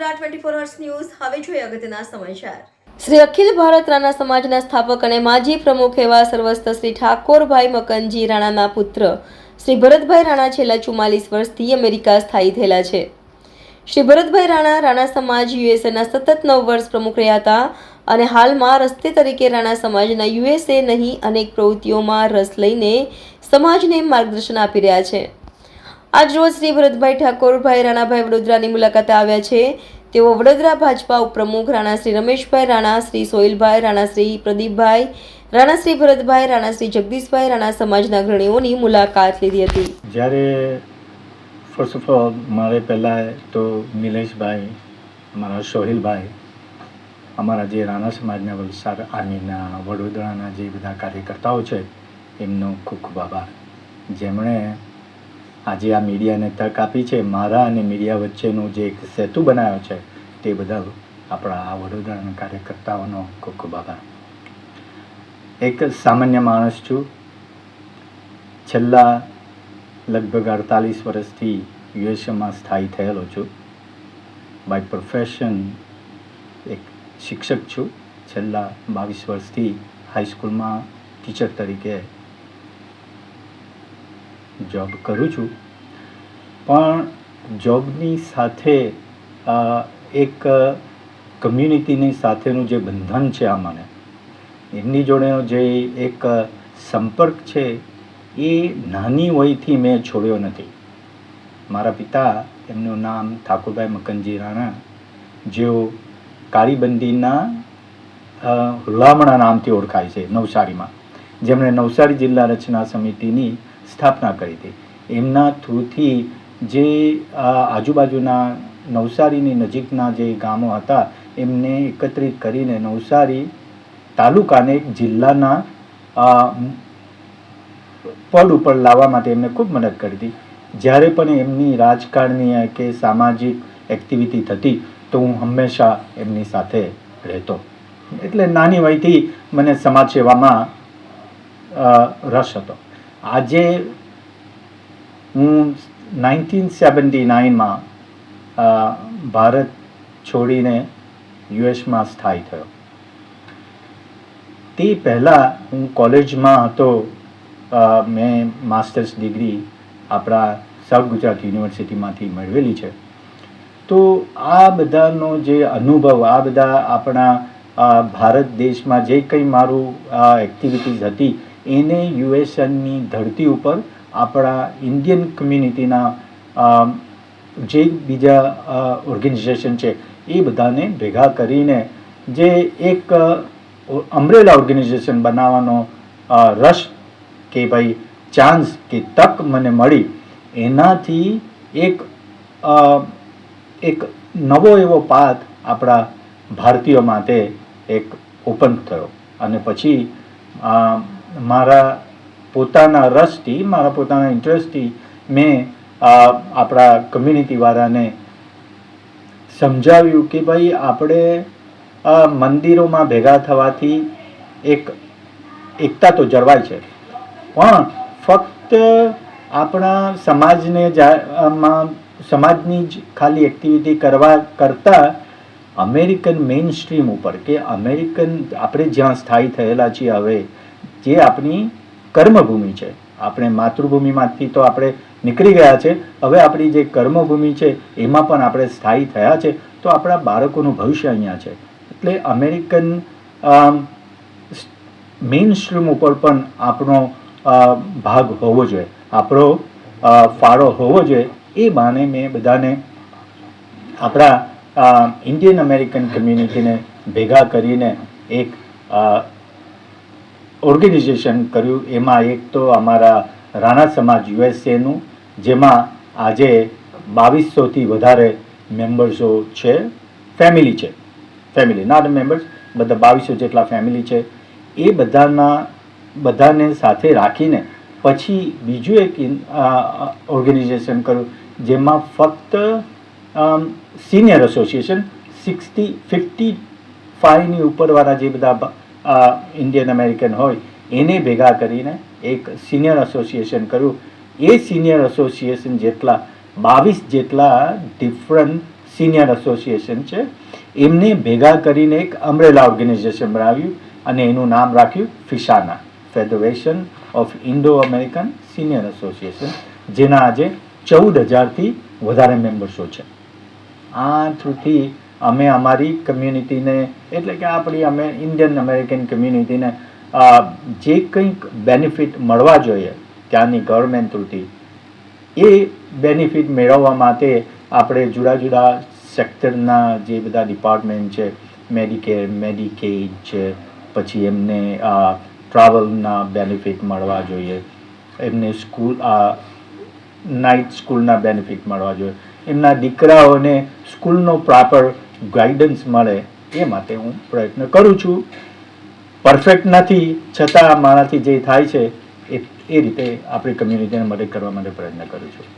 Twenty four news હવે જોઈએ અગત્યના સમાચાર. શ્રી અખિલ ભારત રાણા સમાજના સ્થાપક અને માજી પ્રમુખ એવા સર્વસ્ત શ્રી ઠાકોરભાઈ મકનજી રાણાના પુત્ર. શ્રી ભરતભાઈ રાણા છેલ્લા ચુમ્માલીસ વર્ષથી અમેરિકા સ્થાયી થયેલા છે. શ્રી ભરતભાઈ રાણા રાણા સમાજ યુએસએના સતત નવ વર્ષ પ્રમુખ રહ્યા હતા અને હાલમાં રસ્તે તરીકે રાણા સમાજના યુએસએ નહીં અનેક પ્રવૃત્તિઓમાં રસ લઈને સમાજને માર્ગદર્શન આપી રહ્યા છે. આજ શ્રી ભરતભાઈ ઠાકોરભાઈ રાણાભાઈ વડોદરાની મુલાકાતે આવ્યા છે. તેઓ વડોદરા ભાજપા ઉપપ્રમુખ રાણા શ્રી રમેશભાઈ રાણા, શ્રી સોહિલભાઈ રાણા શ્રી પ્રદીપભાઈ, રાણા શ્રી ભરતભાઈ, રાણા શ્રી જગદીશભાઈ રાણા સમાજના અગ્રણીઓની મુલાકાત લીધી હતી. જ્યારે ફર્સ્ટ ઓફ ઓલ મારે પહેલાં તો નિલેશભાઈ, અમારા સોહિલભાઈ, અમારા જે રાણા સમાજના વલસાડ આર્મીના, વડોદરાના જે બધા કાર્યકર્તાઓ છે, એમનો ખૂબ ખૂબ આભાર. જેમણે આજે આ મીડિયાને તક આપી છે. મારા અને મીડિયા વચ્ચેનું જે એક સેતુ બનાવ્યો છે તે બદલ આપણા આ વડોદરાના કાર્યકર્તાઓનો ખૂબ ખૂબ આભાર. એક સામાન્ય માણસ છું. છેલ્લા લગભગ અડતાલીસ વર્ષથી યુએસએમાં સ્થાયી થયેલો છું. બાય પ્રોફેશન એક શિક્ષક છું. છેલ્લા બાવીસ વર્ષથી હાઈસ્કૂલમાં ટીચર તરીકે જોબ કરું છું. પણ જોબની સાથે એક કમ્યુનિટીની સાથેનું જે બંધન છે આ મને, એમની જોડેનો જે એક સંપર્ક છે, એ નાની વયથી મેં છોડ્યો નથી. મારા પિતા, એમનું નામ ઠાકોરભાઈ મકનજી રાણા, જેઓ કાળીબંધીના હુલામણા નામથી ઓળખાય છે નવસારીમાં. જેમણે નવસારી જિલ્લા રચના સમિતિની સ્થાપના કરી હતી. એમના થ્રુથી જે આજુબાજુના નવસારીની નજીકના જે ગામો હતા, એમને એકત્રિત કરીને નવસારી તાલુકાને જિલ્લાના પદ ઉપર લાવવા માટે એમને ખૂબ મદદ કરી હતી. જ્યારે પણ એમની રાજકારણીય કે સામાજિક એક્ટિવિટી થતી, તો હું હંમેશા એમની સાથે રહેતો. એટલે નાની વયથી મને સમાજ સેવામાં રસ હતો. આજે હું નાઇન્ટીન સેવન્ટી નાઇનમાં ભારત છોડીને યુએસમાં સ્થાયી થયો. તે પહેલાં હું કોલેજમાં હતો મેં માસ્ટર્સ ડિગ્રી આપણા સાઉથ ગુજરાત યુનિવર્સિટીમાંથી મેળવેલી છે. તો આ બધાનો જે અનુભવ, આ બધા આપણા ભારત દેશમાં જે કંઈ મારું એક્ટિવિટીઝ હતી એને યુએસએનની ધરતી ઉપર આપણા ઇન્ડિયન કમ્યુનિટીના જે બીજા ઓર્ગેનાઇઝેશન છે, એ બધાને ભેગા કરીને જે એક અમરેલા ઓર્ગેનાઇઝેશન બનાવવાનો રસ કે ભાઈ ચાન્સ કે તક મને મળી, એનાથી એક એક નવો એવો પાથ આપણા ભારતીયો માટે એક ઓપન થયો. અને પછી મારા પોતાના રસથી, મારા પોતાના ઇન્ટરેસ્ટથી મેં આપણા કમ્યુનિટીવાળાને સમજાવ્યું કે ભાઈ આપણે મંદિરોમાં ભેગા થવાથી એક એકતા તો જળવાય છે. પણ ફક્ત આપણા સમાજને આમાં સમાજની જ ખાલી એક્ટિવિટી કરવા કરતાં અમેરિકન મેઇન સ્ટ્રીમ ઉપર કે અમેરિકન આપણે જ્યાં સ્થાયી થયેલા છીએ હવે જે આપણી કર્મભૂમિ છે. આપણે માતૃભૂમિમાંથી તો આપણે નીકળી ગયા છે. હવે આપણી જે કર્મભૂમિ છે, એમાં પણ આપણે સ્થાયી થયા છે. તો આપણા બાળકોનું ભવિષ્ય અહીંયા છે. એટલે અમેરિકન મેઇન સ્ટ્રીમ ઉપર પણ આપણો ભાગ હોવો જોઈએ. આપણો ફાળો હોવો જોઈએ. એ બાને મેં બધાને આપણા ઇન્ડિયન અમેરિકન કમ્યુનિટીને ભેગા કરીને એક ઓર્ગેનાઇઝેશન કર્યું. એમાં એક તો અમારા રાણા સમાજ યુએસએનું જેમાં આજે બાવીસોથી વધારે મેમ્બર્સો છે. ફેમિલી છે. ફેમિલી નોટ મેમ્બર્સ બધા બાવીસો જેટલા ફેમિલી છે. એ બધાના, બધાને સાથે રાખીને પછી બીજું એક ઓર્ગેનાઇઝેશન કર્યું, જેમાં ફક્ત સિનિયર એસોસિએશન સિક્સટી ફિફ્ટી ફાઈવની ઉપરવાળા જે બધા ઇન્ડિયન અમેરિકન હોય, એને ભેગા કરીને એક સિનિયર એસોસિએશન કર્યું. એ સિનિયર એસોસિએશન જેટલા, બાવીસ જેટલા ડિફરન્ટ સિનિયર એસોસિએશન છે, એમને ભેગા કરીને એક અમરેલા ઓર્ગેનાઇઝેશન બનાવ્યું અને એનું નામ રાખ્યું ફિશાના federation of Indo American senior association જેના આજે ચૌદ હજારથી વધારે મેમ્બર્સો છે. આ થ્રુથી અમે અમારી કમ્યુનિટીને એટલે કે આપણી અમે ઇન્ડિયન અમેરિકન કમ્યુનિટીને જે કંઈક બેનિફિટ મળવા જોઈએ ત્યાંની ગવર્મેન્ટ થ્રુથી એ બેનિફિટ મેળવવા માટે આપણે જુદા જુદા સેક્ટરના જે બધા ડિપાર્ટમેન્ટ છે મેડિકેર મેડિકેડ છે, પછી એમને ટ્રાવેલના બેનિફિટ મળવા જોઈએ, એમને સ્કૂલ નાઇટ સ્કૂલના બેનિફિટ મળવા જોઈએ, એમના દીકરાઓને સ્કૂલનો પ્રોપર ગાઈડન્સ મળે એ માટે હું પ્રયત્ન કરું છું. પરફેક્ટ નથી, છતાં મારાથી જે થાય છે, એ એ રીતે આપણી કમ્યુનિટીને મદદ કરવા માટે પ્રયત્ન કરું છું.